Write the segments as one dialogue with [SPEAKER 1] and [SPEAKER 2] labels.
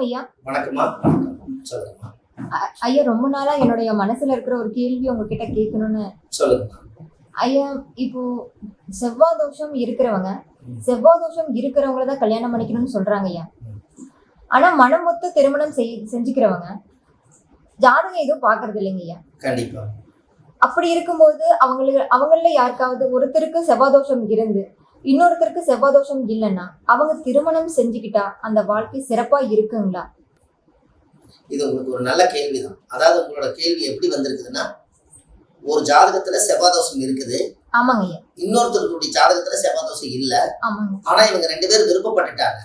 [SPEAKER 1] வணக்கம் ஐயா.
[SPEAKER 2] வணக்கம்மா.
[SPEAKER 1] ஐயா ரொம்ப நாளா என்னுடைய மனசுல இருக்கிற ஒரு கேள்வி உங்ககிட்ட கேட்கணும்னு. ஐயா இப்போ செவ்வாய் தோஷம் இருக்கிறவங்க செவ்வாய் தோஷம் இருக்கிறவங்கள தான் கல்யாணம் பண்ணிக்கணும்னு சொல்றாங்க ஐயா. ஆனா மனம் மொத்த திருமணம் செய் செஞ்சுக்கிறவங்க ஜாதகம் எதுவும் பாக்குறது இல்லைங்க ஐயா.
[SPEAKER 2] கண்டிப்பா.
[SPEAKER 1] அப்படி இருக்கும்போது அவங்களுக்கு அவங்கள யாருக்காவது ஒருத்தருக்கு செவ்வாய் தோஷம் இருந்து இன்னொருத்தருக்கு செவ்வாய் தோஷம் இல்லைன்னா அவங்க திருமணம் செஞ்சுக்கிட்டா அந்த வாழ்க்கை சிறப்பா இருக்குங்களா?
[SPEAKER 2] இது உங்களுக்கு ஒரு நல்ல கேள்விதான். அதாவது உங்களோட கேள்வி எப்படி வந்திருக்குதுன்னா ஒரு ஜாதகத்துல செவ்வாதோஷம் இருக்குது.
[SPEAKER 1] ஆமாங்க
[SPEAKER 2] இன்னொருத்தருடைய ஜாதகத்துல செவ்வாதோஷம் இல்ல. ஆனா இவங்க ரெண்டு பேரும் விருப்பப்பட்டுட்டாங்க.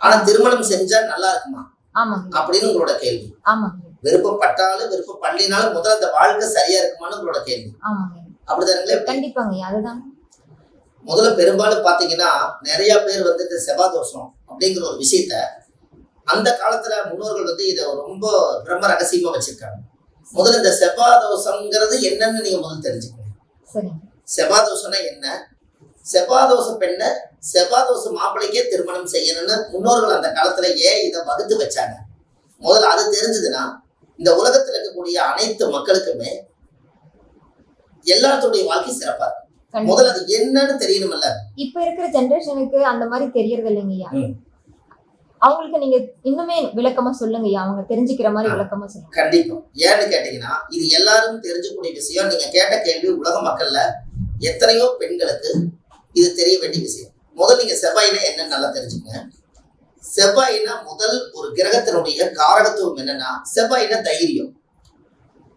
[SPEAKER 2] ஆனா திருமணம் செஞ்சா நல்லா இருக்குமா? அப்படின்னு உங்களோட கேள்வி. விருப்பப்பட்டாலும் விருப்பப்படலினாலும் முதல்ல அந்த வாழ்க்கை சரியா இருக்குமான்னு உங்களோட கேள்வி. அப்படிதானுங்களே?
[SPEAKER 1] கண்டிப்பாங்க அதுதான்
[SPEAKER 2] முதல்ல பெரும்பாலும் பாத்தீங்கன்னா நிறைய பேர் வந்து இந்த செவ்வாதோஷம் அப்படிங்கிற ஒரு விஷயத்த அந்த காலத்துல முன்னோர்கள் வந்து இதை ரொம்ப பிரம்ம ரகசியமா வச்சிருக்காங்க. முதல்ல இந்த செவ்வாதோஷங்கிறது என்னன்னு நீங்க முதல்ல தெரிஞ்சுக்கணும் செவ்வாதோஷம்னா என்ன? செவ்வாதோஷ பெண்ணை செவ்வாதோஷ மாப்பிள்ளைக்கே திருமணம் செய்யணும்னு முன்னோர்கள் அந்த காலத்துல ஏன் இதை வகுத்து வச்சாங்க? முதல்ல அது தெரிஞ்சதுன்னா இந்த உலகத்துல இருக்கக்கூடிய அனைத்து மக்களுக்குமே எல்லாத்துடைய வாழ்க்கை சிறப்பா இருக்கும்.
[SPEAKER 1] கண்டிப்பா
[SPEAKER 2] முதல்ல அது என்னன்னு தெரியணும்ல.
[SPEAKER 1] இப்ப இருக்கிற ஜெனரேஷனுக்கு அந்த மாதிரி தெரியறது இல்லைங்கய்யா. அவங்களுக்கு நீங்க இன்னுமே விளக்கமா சொல்லுங்கய்யா அவங்க தெரிஞ்சுக்கிற மாதிரி. விளக்கமா சொல்லுங்க.
[SPEAKER 2] கண்டிப்பா. ஏன்னு கேட்டீங்கன்னா இது எல்லாரும் தெரிஞ்சக்கூடிய விஷயம். நீங்க கேட்ட கேள்வி உலக மக்கள்ல எத்தனையோ பெண்களுக்கு இது தெரிய வேண்டிய விஷயம். முதல் நீங்க செவ்வாயினா என்னன்னு நல்லா தெரிஞ்சுக்கங்க. செவ்வாயினா முதல் ஒரு கிரகத்தினுடைய காரகத்துவம் என்னன்னா செவ்வாயினா தைரியம்.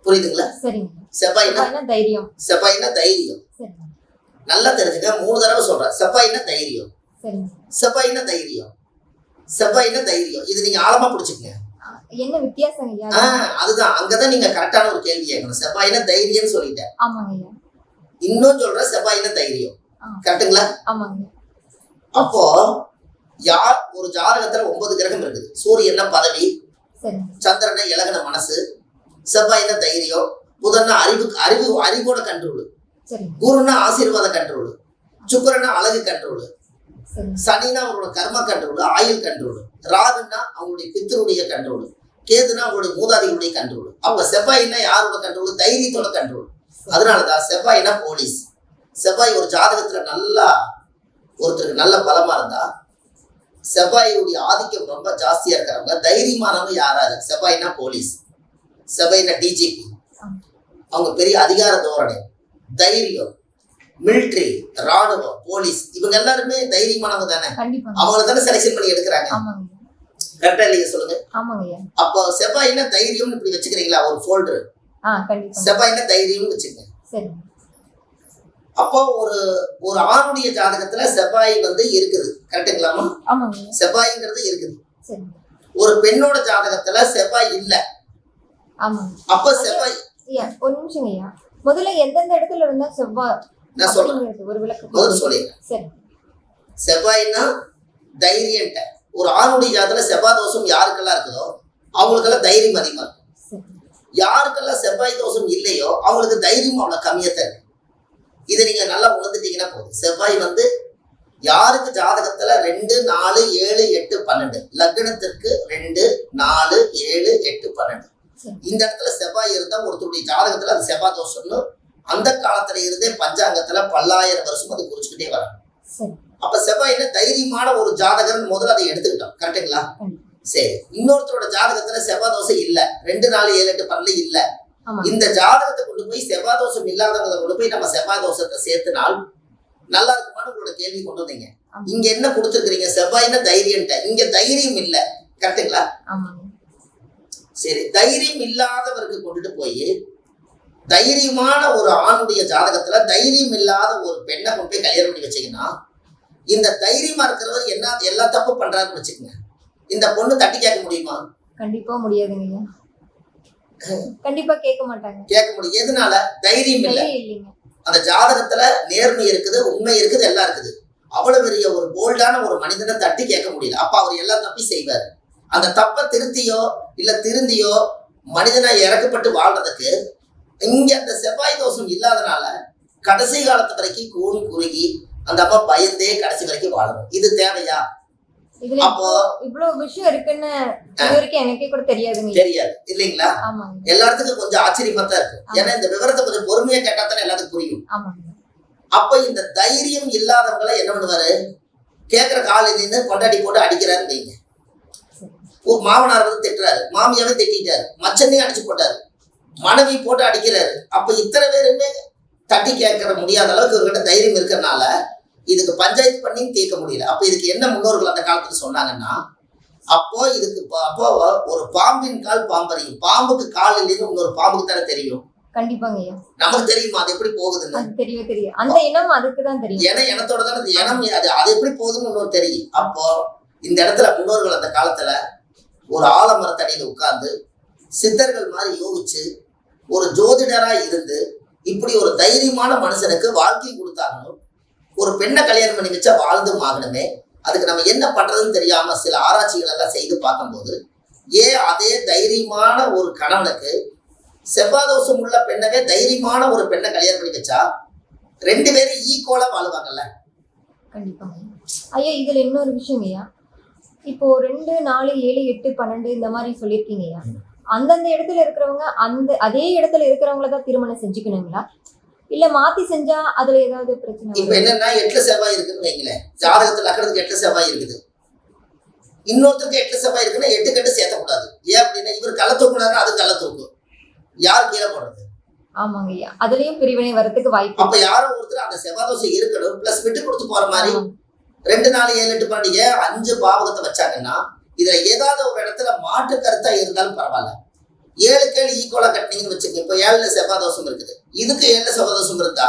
[SPEAKER 2] புரியுதுங்களா? செவ்வாயினா
[SPEAKER 1] தைரியம்.
[SPEAKER 2] செவ்வாயினா தைரியம். நல்லா தெரிஞ்சுங்க மூணு தடவை சொல்றேன். செவ்வாயினா தைரியம். செவ்வாயினா தைரியம். செவ்வாயினா தைரியம். இது நீங்க ஆழமா பிடிச்சுக்கங்க.
[SPEAKER 1] என்ன வித்தியாசம்
[SPEAKER 2] அதுதான். அங்கதான் நீங்க கரெக்டான ஒரு கேள்வி கேட்கணும். செவ்வாயினா தைரியம்னு சொல்லிட்டேன். இன்னும் சொல்ற செவ்வாயின தைரியம். கரெக்டுங்களா அப்போ யார் ஒரு ஜாதகத்துல ஒன்பது கிரகம் இருக்குது. சூரியன்னா பதவி சந்திரனை இலகன மனசு செவ்வாயின தைரியம் புதன்னா அறிவு அறிவு அறிவோட கண்ட்ரோல் குருன்னா ஆசீர்வாத கண்ட்ரோல். சுக்கரன்னா அழகு கண்ட்ரோல். சனினா அவங்களோட கர்ம கண்ட்ரோல் ஆயுள் கண்ட்ரோல். ராகுன்னா அவங்களுடைய பித்தருடைய கண்ட்ரோல். கேதுனா அவங்களுடைய மூதாதிகளுடைய கண்ட்ரோல். அப்ப செவ்வாயினா யாரோட கண்ட்ரோல்? தைரியத்தோட கண்ட்ரோல். அதனாலதான் செவ்வாய்னா போலீஸ். செவ்வாய் ஒரு ஜாதகத்துல நல்லா ஒருத்தருக்கு நல்ல பலமா இருந்தா செவ்வாயுடைய ஆதிக்கம் ரொம்ப ஜாஸ்தியா இருக்கிறவங்க தைரியமானவங்க யாராரு? செவ்வாய்னா போலீஸ். செவ்வாய்னா டிஜிபி. அவங்க பெரிய அதிகார தோரணை தைரியம் மிலிட்ரி ராணுவம் போலீஸ் இவங்க எல்லாருமே தைரியமானவங்க தானே? அவங்கள தானே செலெக்ஷன் பண்ணி எடுக்கிறாங்க. கரெக்டா இல்லையா சொல்லுங்க? அப்போ செவ்வாய்னா தைரியம்னு இப்படி வச்சுக்கிறீங்களா? ஒரு ஃபோல்டர் செவ்வாய்னா தைரியம்னு வச்சுக்கங்க அப்போ ஒரு ஒரு ஆணுடைய ஜாதகத்துல செவ்வாய் வந்து இருக்குது. கரெக்டுங்களாமா செவ்வாய்ங்கிறது இருக்குது. ஒரு பெண்ணோட ஜாதகத்துல செவ்வாய் இல்ல. அப்ப செவ்வாய்
[SPEAKER 1] ஒரு நிமிஷம் ஐயா. முதல்ல எந்தெந்த இடத்துல இருந்தா செவ்வாய்
[SPEAKER 2] நான் சொல்றேன்.
[SPEAKER 1] ஒரு விளக்கம்
[SPEAKER 2] முதல்ல சொல்லிடுறேன்.
[SPEAKER 1] சரி.
[SPEAKER 2] செவ்வாய்னா தைரியன்ட்ட ஒரு ஆணுடைய ஜாதகத்துல செவ்வாய் தோஷம் யாருக்கெல்லாம் இருக்குதோ அவங்களுக்கெல்லாம் தைரியம் அதிகமா இருக்கும். யாருக்கெல்லாம் செவ்வாய் தோஷம் இல்லையோ அவங்களுக்கு தைரியம் அவ்வளவு கம்மியா தான் இருக்கு. இதை நீங்க நல்லா உணர்ந்துட்டீங்கன்னா போதும். செவ்வாய் வந்து யாருக்கு ஜாதகத்துல ரெண்டு நாலு ஏழு எட்டு பன்னெண்டு? லக்னத்திற்கு ரெண்டு நாலு ஏழு எட்டு பன்னெண்டு. இந்த இடத்துல செவ்வாய் இருந்தா ஒருத்தருடைய ஜாதகத்துல அது செவ்வாய் தோஷம்னு அந்த காலத்துல இருந்தே பஞ்சாங்கத்துல பல்லாயிரம் வருஷம் அது குறிச்சுக்கிட்டே வராங்க. அப்ப செவ்வாய்னா தைரியமான ஒரு ஜாதகர்னு முதல்ல அதை எடுத்துக்கிட்டோம். கரெக்டுங்களா. சரி. இன்னொருத்தரோட ஜாதகத்துல செவ்வாய் தோசை இல்ல. ரெண்டு நாலு ஏழு எட்டு பன்னெண்டு இல்ல. இந்த ஜாதகத்தை கொண்டு போய் செவ்வாய் தோஷம் இல்லாதவங்களை கொண்டு போய் நம்ம செவ்வாய் தோஷத்தை சேர்த்துனால் நல்லா இருக்குமான்னு உங்களோட கேள்வி கொண்டு வந்தீங்க. இங்க என்ன கொடுத்துருக்கீங்க செவ்வாய்னா தைரியம்ட்ட. இங்க தைரியம் இல்ல. கரெக்டுங்களா சரி தைரியம் இல்லாதவருக்கு கொண்டுட்டு போய் தைரியமான ஒரு ஆணுடைய ஜாதகத்துல தைரியம் இல்லாத ஒரு பெண்ணை கொண்டு போய் கல்யாணம் பண்ணி வச்சீங்கன்னா இந்த தைரியமா இருக்கிறவர் என்ன எல்லா தப்பு பண்றாருன்னு வச்சுக்கோங்க. இந்த பொண்ணு தட்டி கேட்க முடியுமா?
[SPEAKER 1] கண்டிப்பா முடியாதுங்க. கண்டிப்பா கேட்க மாட்டாங்க.
[SPEAKER 2] கேட்க முடியும். எதனால? தைரியம் இல்ல. அந்த ஜாதகத்துல நேர்மை இருக்குது உண்மை இருக்குது எல்லாம் இருக்குது. அவ்வளவு பெரிய ஒரு போல்டான ஒரு மனிதனை தட்டி கேட்க முடியல. அப்ப அவர் எல்லா தப்பையும் செய்வார். அந்த தப்பை திருத்தியோ இல்ல திருந்தியோ மனிதனா இறக்கப்பட்டு வாழ்றதுக்கு இங்க அந்த செவ்வாய் தோஷம் இல்லாதனால கடைசி காலத்து வரைக்கும் கூண் குறுகி அந்த அம்மா பயந்தே கடைசி வரைக்கும் வாழணும். இது தேவையா? அப்போ
[SPEAKER 1] இவ்வளவு விஷயம் இருக்குன்னு எனக்கே கூட தெரியாதுங்க
[SPEAKER 2] தெரியாது. இல்லைங்களா? எல்லாத்துக்கும் கொஞ்சம் ஆச்சரியமா தான் இருக்கும். ஏன்னா இந்த விவரத்தை கொஞ்சம் பொறுமையா கேட்டா தானே எல்லாத்துக்கும் புரியும். அப்ப இந்த தைரியம் இல்லாதவங்களை என்ன பண்ணுவாரு? கேட்கிற காலில் நின்று கொண்டாடி போட்டு அடிக்கிறாரு
[SPEAKER 1] சரி.
[SPEAKER 2] ஒரு மாமனார் வந்து திட்டுறாரு. மாமியாவே திட்டாரு மச்சனையும் அடிச்சு போட்டாரு. மனைவி போட்டு அடிக்கிறாரு. அப்ப இத்தனை பேருமே தட்டி கேட்கற முடியாத அளவுக்கு இவர்கிட்ட தைரியம் இருக்கறனால இதுக்கு பஞ்சாயத்து பண்ணியும் தீர்க்க முடியல. அப்ப இதுக்கு என்ன முன்னோர்கள் அந்த காலத்துல சொன்னாங்கன்னா அப்போ இதுக்கு அப்போ ஒரு பாம்பின் கால் பாம்பறியும் பாம்புக்கு கால் இல்லைன்னு இன்னொரு பாம்புக்கு தானே தெரியும்?
[SPEAKER 1] கண்டிப்பாங்க
[SPEAKER 2] நமக்கு தெரியுமா? அது எப்படி போகுதுன்னு?
[SPEAKER 1] அது தெரியவே தெரியும் அந்த இனம் அதுக்கு தான் தெரியும்.
[SPEAKER 2] இனம் இனத்தோட தானே அது இனம் அது அது எப்படி போகுதுன்னு இன்னொரு தெரியும். அப்போ இந்த இடத்துல முன்னோர்கள் அந்த காலத்துல ஒரு ஆலமரத்தடியில் உட்கார்ந்து சித்தர்கள் மாதிரி யோகிச்சு ஒரு ஜோதிடராக இருந்து இப்படி ஒரு தைரியமான மனுஷனுக்கு வாழ்க்கை கொடுத்தாகணும் ஒரு பெண்ணை கல்யாணம் பண்ணி வச்சா வாழ்ந்தும் ஆகணுமே அதுக்கு நம்ம என்ன பண்ணுறதுன்னு தெரியாமல் சில ஆராய்ச்சிகள் எல்லாம் செய்து பார்க்கும்போது ஏன் அதே தைரியமான ஒரு கணவனுக்கு செவ்வாதோஷம் உள்ள பெண்ணவே தைரியமான ஒரு பெண்ணை கல்யாணம் பண்ணி வச்சா ரெண்டு பேரும் ஈக்குவலாக வாழ்வாங்கல்ல?
[SPEAKER 1] கண்டிப்பாக ஐயா இதில் இன்னொரு விஷயம் ஐயா. இப்போ ரெண்டு நாலு ஏழு எட்டு பன்னெண்டு இந்த மாதிரி சொல்லியிருக்கீங்க அந்தந்த இடத்துல இருக்கிறவங்க அந்த அதே இடத்துல இருக்கிறவங்கள தான் திருமணம் செஞ்சுக்கணுங்களா? இல்ல மாத்தி செஞ்சா அதுல ஏதாவது பிரச்சனை
[SPEAKER 2] இப்ப? என்னன்னா எட்டுல செவ்வாய் இருக்குன்னு வைங்களேன். ஜாதகத்துல லக்கணத்துக்கு எட்டுல செவ்வாய் இருக்குது. இன்னொருத்தருக்கு எட்டுல செவ்வாய் இருக்குன்னா எட்டு கட்டு சேர்த்தக்கூடாது. ஏன் அப்படின்னா இவர் கள்ள தூக்குனாருன்னா அது கள்ள தூக்கும் யார் கீழே போடுறது?
[SPEAKER 1] ஆமாங்க அதுலயும் பிரிவினை வரதுக்கு வாய்ப்பு
[SPEAKER 2] அப்ப யாரோ ஒருத்தர் அந்த செவ்வாய் தோசை இருக்கணும் பிளஸ் விட்டு கொடுத்து போற மாதிரி. ரெண்டு நாலு ஏழு எட்டு ஏன் அஞ்சு பாவகத்தை வச்சாங்கன்னா இதுல ஏதாவது ஒரு இடத்துல மாற்று கருத்தா இருந்தாலும் பரவாயில்ல. ஏழு கேள்வி ஈக்குவலா கட்டினீங்கன்னு வச்சுக்கோங்க. இப்ப ஏழுல செவ்வாய் தோஷம் இருக்குது. இதுக்கு ஏழுல செவ்வாய் தோஷம் இருந்தா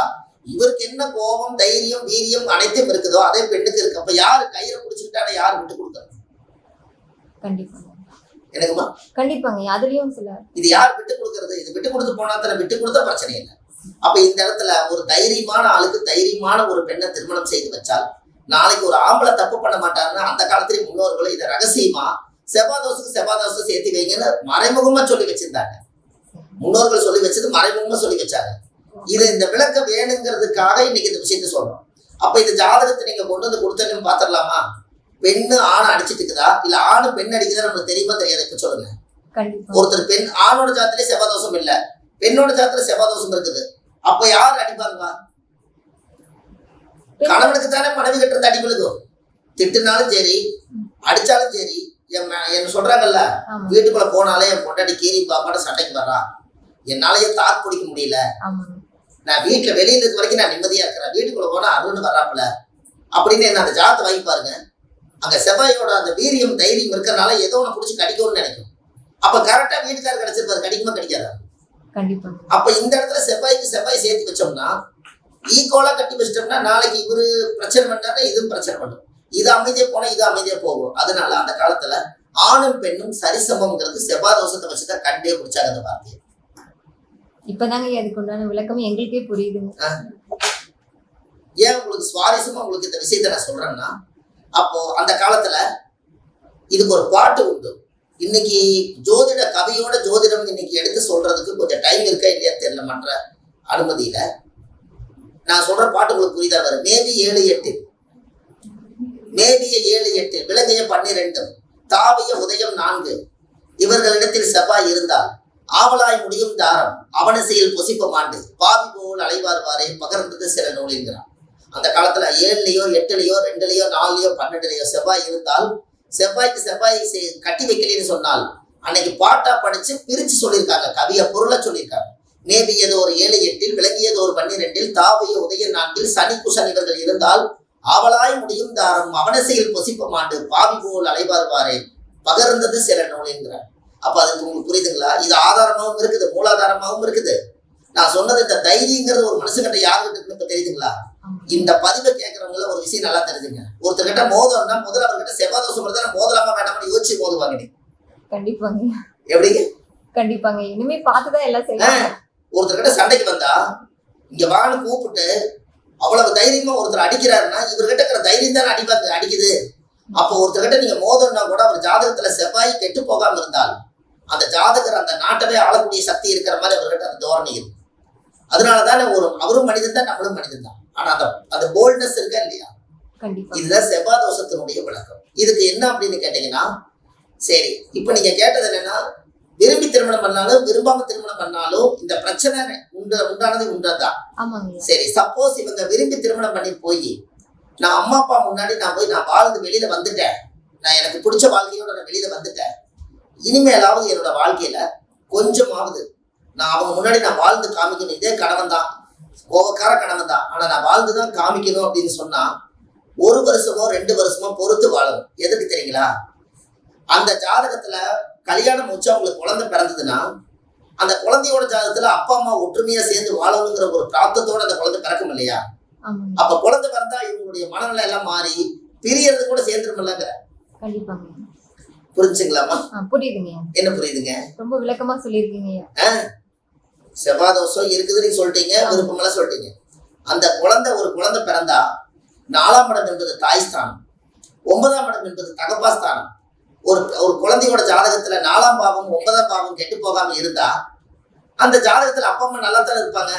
[SPEAKER 2] இவருக்கு என்ன கோபம் தைரியம் வீரியம் அனைத்தும் இருக்குதோ அதே பெண்ணுக்கு இருக்கு. அப்ப யாரு கயிறை பிடிச்சுக்கிட்டானே யார் விட்டு கொடுக்கறது
[SPEAKER 1] கண்டிப்பாங்க.
[SPEAKER 2] எனக்குமா?
[SPEAKER 1] கண்டிப்பாங்க. அதுலயும் சில
[SPEAKER 2] இது யார் விட்டு கொடுக்கறது? இது விட்டு கொடுத்து போனா தானே விட்டு கொடுத்தா பிரச்சனை இல்லை அப்ப இந்த இடத்துல ஒரு தைரியமான ஆளுக்கு தைரியமான ஒரு பெண்ணை திருமணம் செய்து வச்சால் நாளைக்கு ஒரு ஆம்பளை தப்பு பண்ண மாட்டாருன்னா அந்த காலத்திலே முன்னோர்கள் இதை ரகசியமா செவ்வாதோசுக்கு செவ்வாதோசம் சேர்த்து வைங்கன்னு மறைமுகமா சொல்லி வச்சிருந்தாங்க. முன்னோர்கள் சொல்லி வச்சது மறைமுகமா சொல்லி வச்சாங்க. இது இந்த விளக்க வேணுங்கிறதுக்காக இன்னைக்கு இந்த விஷயத்த சொல்றோம். அப்ப இந்த ஜாதகத்தை நீங்க கொண்டு வந்து கொடுத்தேன்னு பாத்திரலாமா? பெண்ணு ஆணை அடிச்சிட்டு இருக்குதா? இல்ல ஆணு பெண் அடிக்குதா நமக்கு தெரியுமா தெரியாது? இப்ப சொல்லுங்க. ஒருத்தர் பெண் ஆணோட ஜாத்திலே செவ்வாதோஷம் இல்ல. பெண்ணோட ஜாத்திர செவ்வாதோஷம் இருக்குது. அப்ப யார் அடிப்பாங்க? கணவனுக்கு தானே மனைவி கட்டுறது அடி விழுகும் திட்டுனாலும் சரி அடிச்சாலும் சரி என்ன சொல்றாங்கல்ல வீட்டுக்குள்ள போனாலே என் பொண்டாட்டி கீரி பாப்பாட சண்டைக்கு வர்றா. என்னாலயே தாக்கு பிடிக்க முடியல? நான் வீட்டுல வெளியில இருக்க வரைக்கும் நான் நிம்மதியா இருக்கிறேன். வீட்டுக்குள்ள போனா அருண் வர்றாப்புல. அப்படின்னு என்ன அந்த ஜாதத்தை வாங்கி பாருங்க. அங்க செவ்வாயோட அந்த வீரியம் தைரியம் இருக்கறனால ஏதோ ஒண்ணு பிடிச்சி கடிக்கும்னு நினைக்கும். அப்ப கரெக்டா வீட்டுக்காரர் கிடைச்சிருப்பாரு. கடிக்குமா கடிக்காதா?
[SPEAKER 1] கண்டிப்பாங்க
[SPEAKER 2] அப்ப இந்த இடத்துல செவ்வாய்க்கு செவ்வாய் சேர்த்து வச்சோம்னா ஈக்குவலா கட்டி வச்சிட்டோம்னா நாளைக்கு இவரு பிரச்சனை பண்ணாருன்னா இதுவும் பிரச்சனை பண்ணும். இது அமைதியா போனா இது அமைதியா போகும். அதனால அந்த காலத்துல ஆணும் பெண்ணும் சரிசமம்ங்கிறது செவ்வாய் தோஷத்தை வச்சுதான் கண்டே பிடிச்சாங்க அந்த வார்த்தையை.
[SPEAKER 1] இப்பதாங்க அதுக்கு உண்டான விளக்கம் எங்களுக்கே புரியுதுங்க.
[SPEAKER 2] ஏன் உங்களுக்கு சுவாரஸ்யமா உங்களுக்கு இந்த விஷயத்தை நான் சொல்றேன்னா அப்போ அந்த காலத்துல இதுக்கு ஒரு பாட்டு உண்டு. இன்னைக்கு ஜோதிட கவியோட ஜோதிடம் இன்னைக்கு எடுத்து சொல்றதுக்கு கொஞ்சம் டைம் இருக்கா இல்லையா தெரியல மற்ற அனுமதியில. நான் சொல்ற பாட்டு உங்களுக்கு புரியுதா வரும் மேபி ஏழு எட்டு. மேபிய ஏழு எட்டு விலங்கைய பன்னிரெண்டும் தாவிய உதயம் நான்கு. இவர்களிடத்தில் செவ்வாய் இருந்தால் ஆவலாய் முடியும் தாரம் அவனசையில் பொசிப்ப மாண்டு. பாவி போல் அலைவார்வாரே பகர்ந்தது சில நூலுங்கிறான் அந்த காலத்துல ஏழுலையோ எட்டுலையோ ரெண்டுலையோ நாலுலையோ பன்னெண்டுலையோ செவ்வாய் இருந்தால் செவ்வாய்க்கு செவ்வாய் கட்டி வைக்கலன்னு சொன்னால் அன்னைக்கு பாட்டா படிச்சு பிரிச்சு சொல்லியிருக்காங்க கவிய பொருளை சொல்லியிருக்காங்க. மேபியது ஒரு ஏழு எட்டில் விளங்கியது ஒரு பன்னிரெண்டில் தாவிய உதய நான்கில் சனி குஷன் இவர்கள் இருந்தால் ஆவலாய் முடியும் தாரம் அவனசையில் பொசிப்ப மாண்டு பாவி போல் அலைவார்வாரே. பகர்ந்தது சில நூல் என்கிறார். அப்ப அதுக்கு உங்களுக்கு புரியுதுங்களா? இது ஆதாரமாவும் இருக்குது மூலாதாரமாவும் இருக்குது. நான் சொன்னது இந்த தைரியங்கிறது ஒரு மனுஷங்கிட்ட யாருக்கிட்ட இப்ப தெரியுதுங்களா. இந்த பதிவை கேட்கறவங்கள ஒரு விஷயம் நல்லா தெரிஞ்சுங்க. ஒருத்தர்கிட்ட மோதம்னா முதல்ல அவர்கிட்ட செவ்வாய் தோஷம் இருந்தா மோதலாமா வேண்டாம்னு யோசிச்சு மோதுவாங்க நீ
[SPEAKER 1] கண்டிப்பாங்க.
[SPEAKER 2] எப்படிங்க?
[SPEAKER 1] கண்டிப்பாங்க. இனிமே பார்த்துதான் எல்லாம் செய்யலாம்
[SPEAKER 2] ஒருத்தர்கிட்ட சண்டைக்கு வந்தா இங்க வான்னு கூப்பிட்டு அவ்வளவு தைரியமா ஒருத்தர் அடிக்கிறாருன்னா இவர்கிட்ட இருக்கிற தைரியம் தானே அடிப்பாங்க அடிக்குது. அப்போ ஒருத்தர்கிட்ட நீங்க மோதம்னா கூட அவர் ஜாதகத்துல செவ்வாய் கெட்டு போகாம இருந்தால் அந்த ஜாதகர் அந்த நாட்டவே ஆளக்கூடிய சக்தி இருக்கிற மாதிரி அவர்கிட்ட அந்த தோரணை இருக்கு. அதனால தானே ஒரு அவரும் மனிதன் தான் நம்மளும் மனிதன் தான். ஆனா அந்த அந்த போல்ட்னஸ் இருக்கா இல்லையா? இதுதான் செவ்வாய் தோஷத்தினுடைய விளக்கம். இதுக்கு என்ன அப்படின்னு கேட்டீங்கன்னா சரி இப்ப நீங்க கேட்டது என்னன்னா விரும்பி திருமணம் பண்ணாலும் விரும்பாம திருமணம் பண்ணாலும் இந்த பிரச்சனை உண்டு உண்டானது உண்டதான் சரி சப்போஸ் இவங்க விரும்பி திருமணம் பண்ணி போய் நான் அம்மா அப்பா முன்னாடி நான் போய் நான் வாழ்ந்து வெளியில வந்துட்டேன். நான் எனக்கு பிடிச்ச வாழ்க்கையோட நான் வெளியில வந்துட்டேன். இனிமேலாவது என்னோட வாழ்க்கையில கொஞ்சமாவது நான் அவங்க முன்னாடி நான் வாழ்ந்து காமிக்கணும். இதே கணவன் தான் கோவக்கார கணவன் தான். ஆனா நான் வாழ்ந்து தான் காமிக்கணும் அப்படின்னு சொன்னா ஒரு வருஷமோ ரெண்டு வருஷமோ பொறுத்து வாழணும். எதுக்கு தெரியுங்களா? அந்த ஜாதகத்துல கல்யாணம் முடிச்சு அவங்களுக்கு குழந்தை பிறந்ததுன்னா அந்த குழந்தையோட ஜாதகத்துல அப்பா அம்மா ஒற்றுமையா சேர்ந்து வாழணுங்கிற ஒரு பிராப்தத்தோட அந்த குழந்தை பிறக்கும் இல்லையா? அப்ப குழந்தை பிறந்தா இவங்களுடைய மனநிலை எல்லாம் மாறி பிரியறது கூட சேர்ந்துருமில்லங்க
[SPEAKER 1] கண்டிப்பாங்க. ஐயா.
[SPEAKER 2] புரிஞ்சுங்களாமா
[SPEAKER 1] புரியுதுங்க.
[SPEAKER 2] என்ன புரியுதுங்க?
[SPEAKER 1] ரொம்ப விளக்கமா சொல்லியிருக்கீங்க.
[SPEAKER 2] செவ்வாய் தோஷம் இருக்குதுன்னு சொல்லிட்டீங்க விருப்பமெல்லாம் சொல்லிட்டீங்க. அந்த குழந்தை ஒரு குழந்தை பிறந்தா நாலாம் இடம் என்பது தாய் ஸ்தானம் ஒன்பதாம் இடம் என்பது தகப்பா ஸ்தானம் ஒரு ஒரு குழந்தையோட ஜாதகத்துல நாலாம் பாவம் ஒன்பதாம் பாவம் கெட்டு போகாம இருந்தா அந்த ஜாதகத்துல அப்பா அம்மா நல்லா தானே இருப்பாங்க?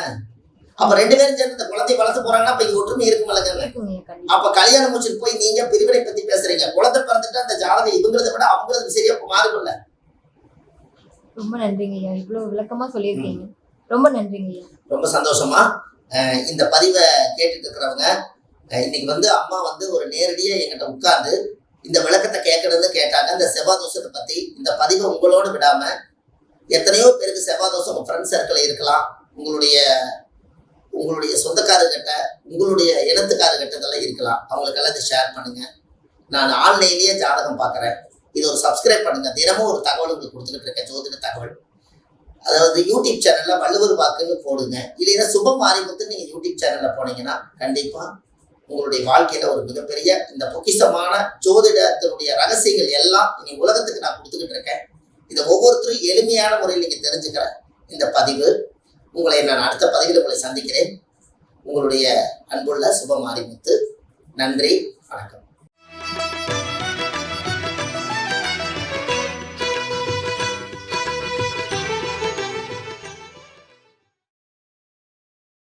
[SPEAKER 2] அப்ப ரெண்டு பேரும் சேர்ந்து இந்த குழந்தைய வளர்த்து போறாங்கன்னா அப்ப ஒற்றுமை இருக்குமில்லங்க அப்ப கல்யாணம் முடிச்சுட்டு போய் நீங்க பிரிவினை பத்தி பேசுறீங்க. குழந்தை பிறந்துட்டு அந்த ஜாதகம் இவங்களதை விட அவங்களது சரியா மாறுபடல
[SPEAKER 1] ரொம்ப நன்றிங்க ஐயா. இவ்வளவு விளக்கமா சொல்லியிருக்கீங்க. ரொம்ப நன்றிங்க ஐயா.
[SPEAKER 2] ரொம்ப சந்தோஷமா இந்த பதிவை கேட்டுட்டு இருக்கிறவங்க இன்னைக்கு வந்து அம்மா வந்து ஒரு நேரடியா எங்கிட்ட உட்கார்ந்து இந்த விளக்கத்தை கேட்கணும்னு கேட்டாங்க. இந்த செவ்வாய் தோஷத்தை பத்தி இந்த பதிவை உங்களோட விடாம எத்தனையோ பேருக்கு செவ்வாய் தோஷம் உங்க ஃப்ரெண்ட் சர்க்கிள் இருக்கலாம். உங்களுடைய உங்களுடைய சொந்தக்காரர்கிட்ட உங்களுடைய இனத்துக்காரர்கிட்ட இதெல்லாம் இருக்கலாம். அவங்களுக்கெல்லாம் இதை ஷேர் பண்ணுங்க. நான் ஆன்லைன்லயே ஜாதகம் பார்க்குறேன். இது ஒரு சப்ஸ்கிரைப் பண்ணுங்க. தினமும் ஒரு தகவல் உங்களுக்கு கொடுத்துட்டு இருக்கேன். ஜோதிட தகவல். அதாவது யூடியூப் சேனல்ல வள்ளுவர் வாக்குன்னு போடுங்க. இல்லைன்னா சுபம் மாரிமுத்து நீங்க யூடியூப் சேனல்ல போனீங்கன்னா கண்டிப்பா உங்களுடைய வாழ்க்கையில ஒரு மிகப்பெரிய இந்த பொக்கிஷமான ஜோதிடத்தினுடைய ரகசியங்கள் எல்லாம் இனி உலகத்துக்கு நான் கொடுத்துக்கிட்டு இருக்கேன். இதை ஒவ்வொருத்தரும் எளிமையான முறையில் நீங்க தெரிஞ்சுக்கிற இந்த பதிவு. உங்களை நான் அடுத்த பதிவில் உங்களை சந்திக்கிறேன். உங்களுடைய அன்புள்ள சுபமாரிமுத்து. நன்றி வணக்கம்.